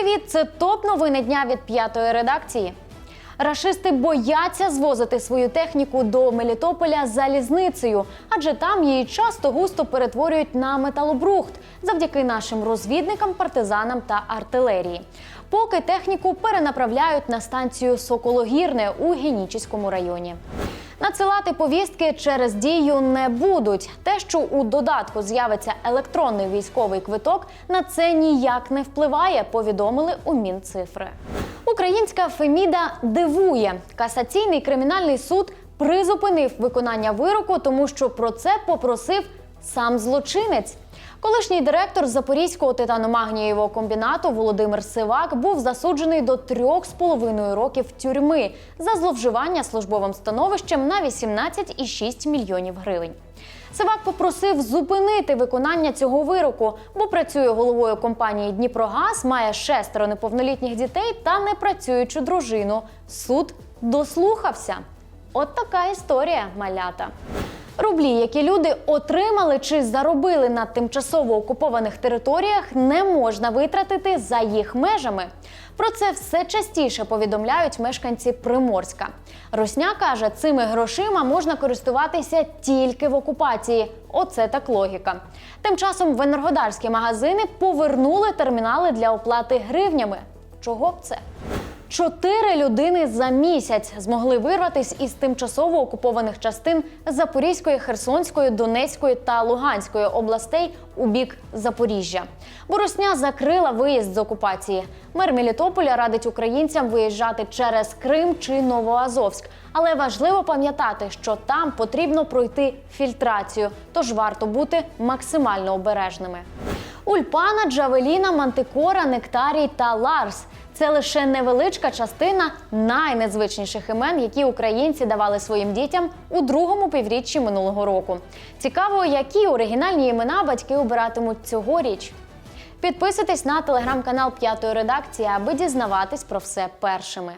Привіт! Це топ новини дня від п'ятої редакції. Рашисти бояться звозити свою техніку до Мелітополя залізницею, адже там її часто густо перетворюють на металобрухт завдяки нашим розвідникам, партизанам та артилерії. Поки техніку перенаправляють на станцію Сокологірне у Генічіському районі. Надсилати повістки через дію не будуть. Те, що у додатку з'явиться електронний військовий квиток, на це ніяк не впливає. Повідомили у Мінцифри. Українська Феміда дивує. Касаційний кримінальний суд призупинив виконання вироку, тому що про це попросив сам злочинець. Колишній директор Запорізького титаномагнієвого комбінату Володимир Сивак був засуджений до трьох з половиною років тюрми за зловживання службовим становищем на 18,6 мільйонів гривень. Сивак попросив зупинити виконання цього вироку, бо працює головою компанії Дніпрогаз, має шестеро неповнолітніх дітей та непрацюючу дружину. Суд дослухався. От така історія, малята. Рублі, які люди отримали чи заробили на тимчасово окупованих територіях, не можна витратити за їх межами. Про це все частіше повідомляють мешканці Приморська. Росня каже, цими грошима можна користуватися тільки в окупації. Оце так логіка. Тим часом в енергодарські магазини повернули термінали для оплати гривнями. Чого б це? Чотири людини за місяць змогли вирватися із тимчасово окупованих частин Запорізької, Херсонської, Донецької та Луганської областей у бік Запоріжжя. Боросня закрила виїзд з окупації. Мер Мелітополя радить українцям виїжджати через Крим чи Новоазовськ. Але важливо пам'ятати, що там потрібно пройти фільтрацію, тож варто бути максимально обережними. Ульпана, Джавеліна, Мантикора, Нектарій та Ларс це лише невеличка частина найнезвичніших імен, які українці давали своїм дітям у другому півріччі минулого року. Цікаво, які оригінальні імена батьки обиратимуть цьогоріч. Підписуйтесь на телеграм-канал П'ятої редакції, аби дізнаватись про все першими.